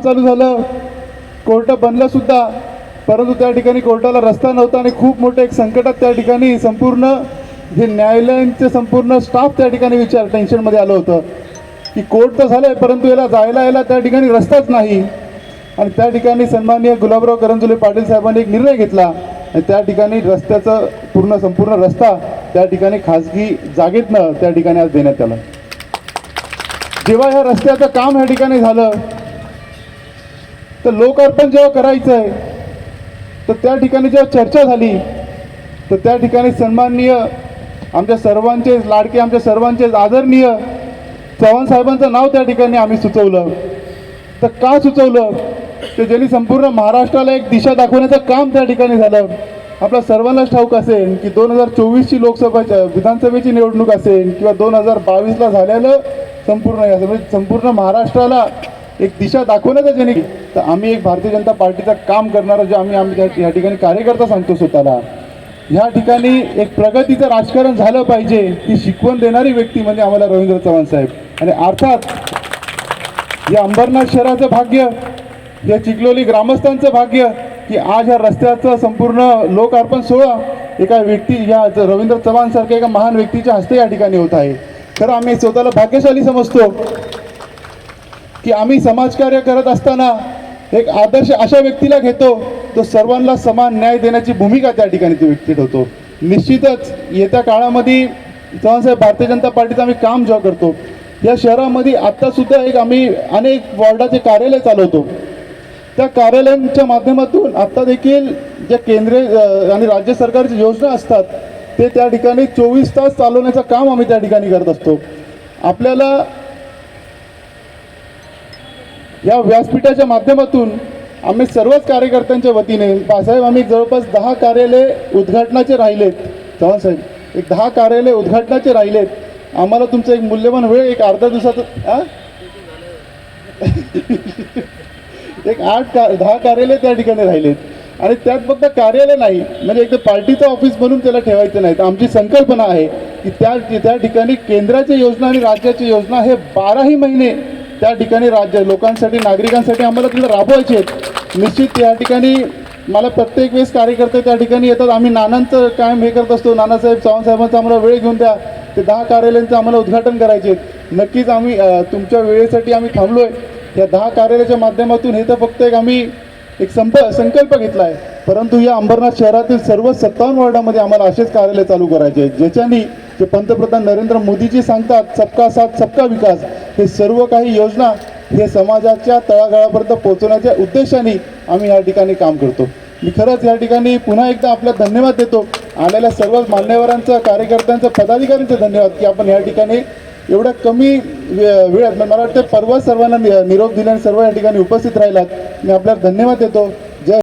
काम चालू झालं. कोर्ट बनलंसुद्धा परंतु त्या ठिकाणी कोर्टाला रस्ता नव्हता आणि खूप मोठं एक संकटात त्या ठिकाणी संपूर्ण हे न्यायालयांचे संपूर्ण स्टाफ त्या ठिकाणी विचार टेन्शनमध्ये आलं होतं. की कोर्ट तर झालं आहे परंतु याला जायला यायला त्या ठिकाणी रस्ताच नाही. आणि त्या ठिकाणी सन्माननीय गुलाबराव करंजुले पाटील साहेबांनी एक निर्णय घेतला. आणि त्या ठिकाणी रस्त्याचं पूर्ण संपूर्ण रस्ता त्या ठिकाणी खाजगी जागेतनं त्या ठिकाणी आज देण्यात आलं. जेव्हा ह्या रस्त्याचं काम ह्या ठिकाणी झालं तर लोकार्पण जेव्हा करायचं आहे तर त्या ठिकाणी जेव्हा चर्चा झाली तर त्या ठिकाणी सन्माननीय आमच्या सर्वांचे लाडके आमच्या सर्वांचे आदरणीय चव्हाण साहेबांचं नाव त्या ठिकाणी आम्ही सुचवलं. तर का सुचवलं? तर ज्यांनी संपूर्ण महाराष्ट्राला एक दिशा दाखवण्याचं काम त्या ठिकाणी झालं. आपल्या सर्वांनाच ठाऊक असेल की दोन हजार चोवीसची लोकसभा विधानसभेची निवडणूक असेल किंवा दोन हजार बावीसला झालेलं संपूर्ण हे म्हणजे संपूर्ण महाराष्ट्राला एक दिशा दाखवण्याचा ज्याने तर आम्ही एक भारतीय जनता पार्टीचं काम करणारं जे आम्ही आम्ही त्या- या ठिकाणी कार्यकर्ता सांगतो स्वतःला. ह्या ठिकाणी एक प्रगतीचं राजकारण झालं पाहिजे ती शिकवण देणारी व्यक्ती म्हणजे आम्हाला रवींद्र चव्हाण साहेब. आणि अर्थात या अंबरनाथ शहराचं भाग्य या चिखलोली ग्रामस्थांचं भाग्य की आज ह्या रस्त्याचं संपूर्ण लोकार्पण सोहळा एका व्यक्ती या रवींद्र चव्हाण सारख्या एका महान व्यक्तीच्या हस्ते या ठिकाणी होत आहे. तर आम्ही स्वतःला भाग्यशाली समजतो. की आम्ही समाजकार्य करत असताना एक आदर्श अशा व्यक्तीला घेतो तो सर्वांना समान न्याय देण्याची भूमिका त्या ठिकाणी तो व्यक्ती ठेवतो. निश्चितच येत्या काळामध्ये चव्हाणसाहेब भारतीय जनता पार्टीचं आम्ही काम जेव्हा करतो या शहरामध्ये आत्तासुद्धा एक आम्ही अनेक वॉर्डाचे कार्यालय चालवतो. त्या कार्यालयांच्या माध्यमातून आत्ता देखील ज्या केंद्रीय आणि राज्य सरकारच्या योजना असतात ते त्या ठिकाणी चोवीस तास चालवण्याचं काम आम्ही त्या ठिकाणी करत असतो. आपल्याला या व्यासपीठाच्या माध्यमातून आम्ही सर्वच कार्यकर्त्यांच्या वतीने बासाहेब आम्ही जवळपास दहा कार्यालय उद्घाटनाचे राहिलेत. चव्हाण साहेब एक दहा कार्यालय उद्घाटनाचे राहिलेत. आम्हाला तुमचा एक मूल्यवान वेळ एक अर्धा दिवसाचा एक आठ का दहा कार्यालय त्या ठिकाणी राहिलेत. आणि त्यात फक्त कार्यालय नाही म्हणजे एक पार्टीचं ऑफिस बनून त्याला ठेवायचं नाही. तर आमची संकल्पना आहे की त्या त्या ठिकाणी केंद्राच्या योजना आणि राज्याची योजना हे बाराही महिने त्या ठिकाणी राज्य लोकांसाठी नागरिकांसाठी आम्हाला तिथं राबवायचे आहेत. निश्चित त्या ठिकाणी मला प्रत्येक वेळेस कार्यकर्ते त्या ठिकाणी येतात. आम्ही नानांचं कायम हे करत असतो. नानासाहेब चव्हाण साहेबांचा आम्हाला वेळ घेऊन द्या. ते दहा कार्यालयांचं आम्हाला उद्घाटन करायचे आहेत. नक्कीच आम्ही तुमच्या वेळेसाठी आम्ही थांबलो आहे या दहा कार्यालयाच्या माध्यमातून हे तर फक्त एक आम्ही एक संप संकल्प घेतला आहे. परंतु या अंबरनाथ शहरातील सर्व सत्तावन्न वॉर्डामध्ये आम्हाला असेच कार्यालय चालू करायचे आहेत. ज्याच्यानी जे पंतप्रधान नरेंद्र मोदीजी सांगतात सबका साथ सबका विकास. हे सर्व काही योजना हे समाजाच्या तळागाळापर्यंत पोहोचवण्याच्या उद्देशाने आम्ही या ठिकाणी काम करतो. मी खरंच या ठिकाणी पुन्हा एकदा आपला धन्यवाद देतो. आलेल्या सर्व मान्यवरांचं कार्यकर्त्यांचं पदाधिकाऱ्यांचं धन्यवाद की आपण या ठिकाणी एवढ्या कमी वे- वेळात म्हणजे मला वाटतं परवा सर्वांना नि- निरोप दिल्याने सर्व या ठिकाणी उपस्थित राहिलात. मी आपल्याला धन्यवाद देतो.